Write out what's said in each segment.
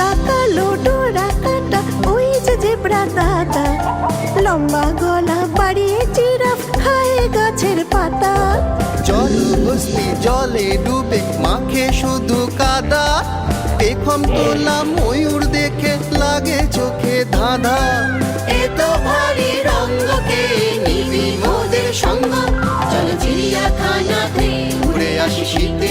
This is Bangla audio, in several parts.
দাতা লোটো রাতাটা ওই যে জেব্রা দাদা লম্বা গলা বাড়িয়ে জিরাফ খায় গাছের পাতা। জল বস্তি জলে ডুবে মাখে শুধু কাদা। পেখম তোলা ময়ূর দেখে লাগে চোখে ধাঁধা। এত ভারী রঙ্গকে নিবি মোদের সঙ্গ। চল চিড়িয়াখানাতে উড়ে আসি শীতে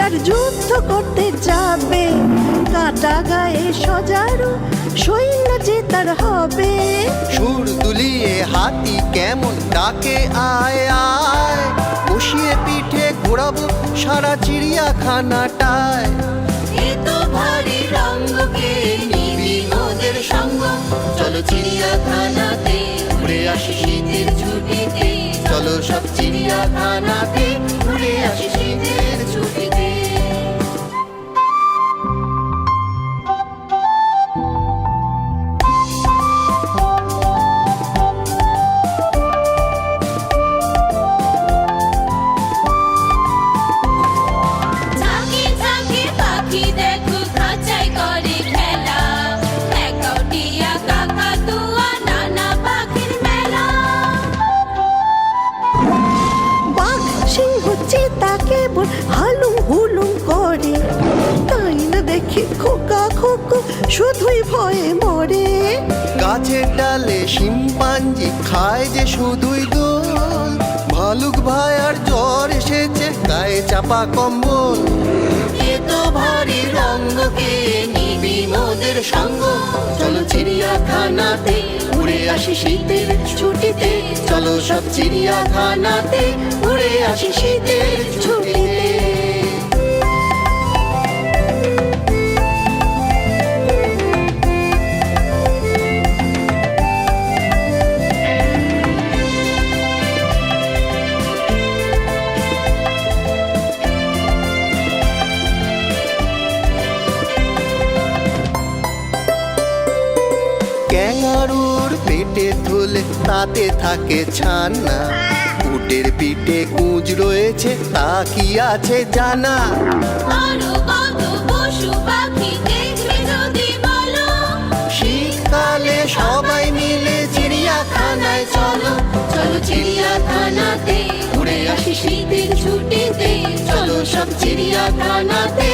পরে গন্ডার যুদ্ধ করতে যাবে। কাটা গায়ে সজারু সৈন্য জেতার হবে। সুর দুলিয়ে হাতি কেমন ডাকে? আয় আয়। বসিয়ে পিঠে ঘোরাবো সারা চিড়িয়াখানাটায়। এত ভারী রঙ্গকে নিবি ওদের সঙ্গ। চলো চিড়িয়াখানাতে উড়ে আসি শীতের ছুটিতে। চলো সব চিড়িয়াখানাতে উড়ে আসি শীতের কেবল হালুম হুলুম করে। তাই না দেখি খোকা খোকো শুধুই ভয়ে মরে। গাছের ডালে শিম্পাঞ্জি খায় যে শুধুই দোল। ভালুক ভাই আর জ্বর এসেছে গায়ে চাপা কম্বল। এত ভারী রঙ্গকে নিবি মোদের সঙ্গ। চলো চিড়িয়াখানাতে উড়ে আসি শীতের ছুটিতে। চলো সব চিড়িয়াখানাতে উড়ে আসি শীতের ছুটিতে। পেটে ধুলে তাতে থাকে ছানা। উটের পিঠে কুঁজ রয়েছে তা কি আছে জানা? শীতকালে সবাই মিলে চিড়িয়াখানায় চলো। চলো চিড়িয়াখানাতে উড়ে আসি শীতের ছুটিতে। চলো সব চিড়িয়াখানাতে